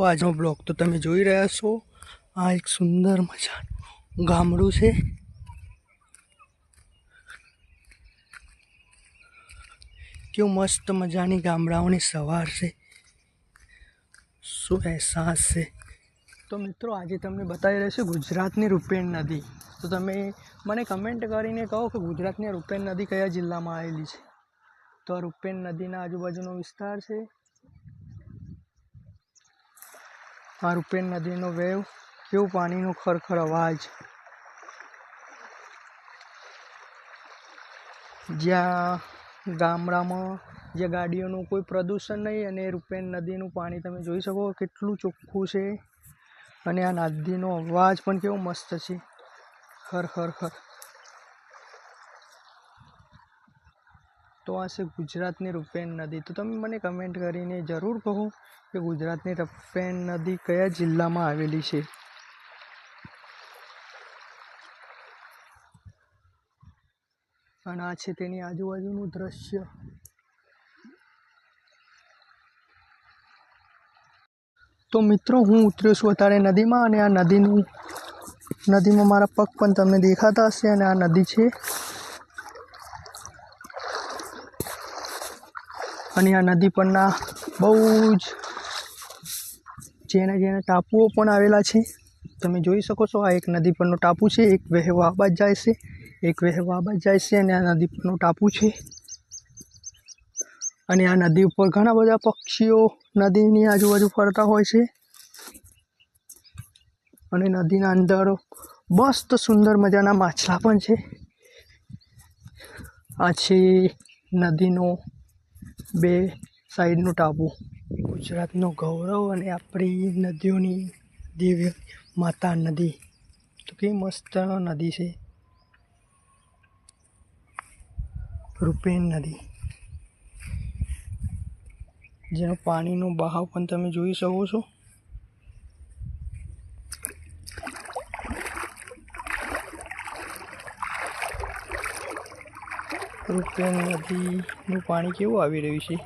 આજનો બ્લોગ તો તમે જોઈ રહ્યા છો. આ એક સુંદર મજાનું ગામડું છે. કેવું મસ્ત મજાની ગામડાઓની સવાર છે. શું અહેસાસ છે. તો મિત્રો, આજે તમને બતાવી રહ્યો છું ગુજરાતની રૂપેણ નદી. તો તમે મને કમેન્ટ કરીને કહો કે ગુજરાતની રૂપેણ નદી કયા જિલ્લામાં આવેલી છે? તો આ રૂપેણ નદીના આજુબાજુનો વિસ્તાર છે. આ રૂપેણ નદીનો વેવ કેવું પાણીનો ખરખર અવાજ. જ્યાં ગામડામાં જે ગાડીઓનું કોઈ પ્રદૂષણ નહીં અને રૂપેણ નદીનું પાણી તમે જોઈ શકો કેટલું ચોખ્ખું છે. અને આ નદીનો અવાજ પણ કેવો મસ્ત છે. ખર ખર ખર. તો આ છે ગુજરાતની રૂપેણ નદી. તો તમે મને કમેન્ટ કરીને જરૂર કહો કે ગુજરાતની રૂપેણ નદી કયા જિલ્લામાં આવેલી છે? અને આ છે તેની આજુબાજુનું દ્રશ્ય. તો મિત્રો, હું ઉતર્યો છું અત્યારે નદીમાં અને આ નદીનું, નદીમાં મારા પગ પણ તમને દેખાતા હશે અને આ નદી છે અને આ નદી પરના બહુ જ જેના જેના ટાપુઓ પણ આવેલા છે. તમે જોઈ શકો છો આ એક નદી પરનો ટાપુ છે, એક વહેવા બાજ જાય છે, એક વહેવા બાજ જાય છે અને આ નદી પરનો ટાપુ છે. અને આ નદી ઉપર ઘણા બધા પક્ષીઓ નદીની આજુબાજુ ફરતા હોય છે. અને નદીના અંદર મસ્ત સુંદર મજાના માછલા પણ છે. આ છે નદીનો બે સાઈડનું ટાપુ. ગુજરાતનું ગૌરવ અને આપણી નદીઓની દિવ્ય માતા નદી. તો કે મસ્ત નદી છે. રૂપેન નદી. જેનો પાણીનો બહાવ પણ તમે જોઈ શકો છો. રૂપેણ નદીનું પાણી કેવું આવી રહ્યું છે?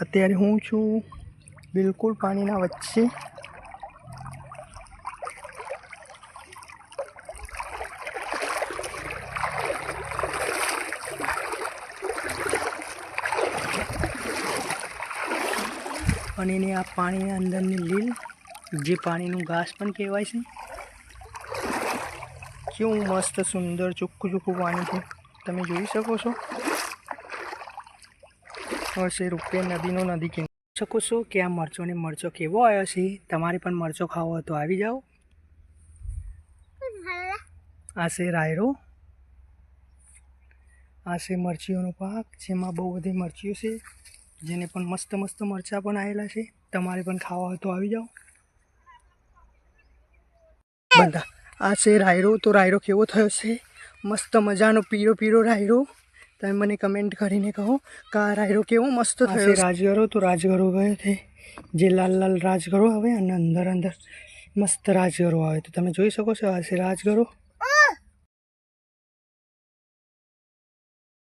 અત્યારે હું છું બિલકુલ પાણીના વચ્ચે. અને એને આ પાણીના અંદરની લીલ, જે પાણીનું ઘાસ પણ કહેવાય છે. કેવું મસ્ત, સુંદર, ચોખ્ખું ચોખ્ખું પાણી છે. તમે જોઈ શકો છો. હશે રૂપિયા નદીનો નદી કિનારો. શકો છો કે આ મરચો ને મરચો કેવો આવ્યો છે. તમારે પણ મરચો ખાવો હોય તો આવી જાઓ. આ છે રાયરો. આ છે મરચીઓનો પાક, જેમાં બહુ બધી મરચીઓ છે, જેને પણ મસ્ત મસ્ત મરચાં પણ આવેલા છે. તમારે પણ ખાવા હોય તો આવી જાઓ. બધા. આ છે રાયરો. તો રાયરો કેવો થયો છે? મસ્ત મજાનો પીળો પીળો રાયરો તમે મને કમેન્ટ કરીને કહો કે આ રાયરો કેવો મસ્ત થયો. રાજગરો તો રાજગરો ગયો છે. જે લાલ લાલ રાજગરો આવે અને અંદર અંદર મસ્ત રાજગરો આવે. તો તમે જોઈ શકો છો આ છે રાજગરો